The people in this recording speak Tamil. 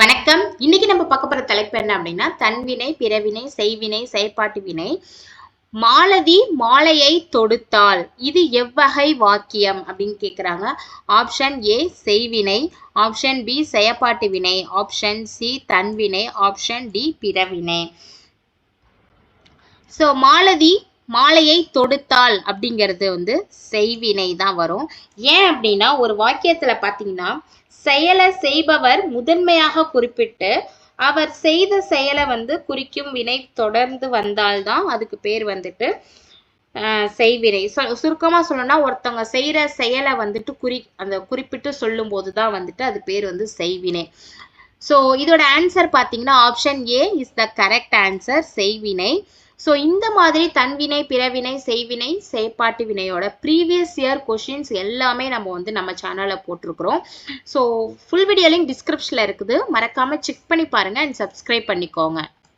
வணக்கம். இன்னைக்கு நம்ம பார்க்க போற தலைப்பு என்ன அப்படின்னா தன்வினை பிறவினை செய்வினை செயற்பாட்டு வினை மாலதி மாலையை தொடுத்தாள். இது எவ்வகை வாக்கியம் அப்படின்னு கேட்குறாங்க ஆப்ஷன் ஏ செய்வினை. ஆப்ஷன் பி செயற்பாட்டு வினை ஆப்ஷன் சி தன்வினை. ஆப்ஷன் டி பிறவினை. ஸோ மாலதி மாலையை தொடுத்தாள் அப்படிங்கிறது வந்து செய்வினை தான் வரும். ஏன் அப்படின்னா ஒரு வாக்கியத்துல பாத்தீங்கன்னா செயலை செய்பவர் முதன்மையாக குறிப்பிட்டு அவர் செய்த செயலை வந்து குறிக்கும் வினை தொடர்ந்து வந்தால்தான் அதுக்கு பேர் வந்துட்டு ஆஹ், செய்வினை. சொ- சுருக்கமா சொல்லணும்னா ஒருத்தவங்க செய்யற செயலை வந்துட்டு குறி அந்த குறிப்பிட்டு சொல்லும் போதுதான் வந்துட்டு அது பேர் வந்து செய்வினை. ஸோ இதோட ஆன்சர் பார்த்தீங்கன்னா option A is the correct answer செய்வினை. ஸோ இந்த மாதிரி தன்வினை பிறவினை செய்வினை செயற்பாட்டு வினையோட ப்ரீவியஸ் இயர் கொஷின்ஸ் எல்லாமே நம்ம வந்து நம்ம சேனலில் போட்டிருக்கிறோம். ஸோ ஃபுல் வீடியோ லிங்க் டிஸ்கிரிப்ஷனில் இருக்குது. மறக்காமல் செக் பண்ணி பாருங்கள் அண்ட் சப்ஸ்கிரைப் பண்ணிக்கோங்க.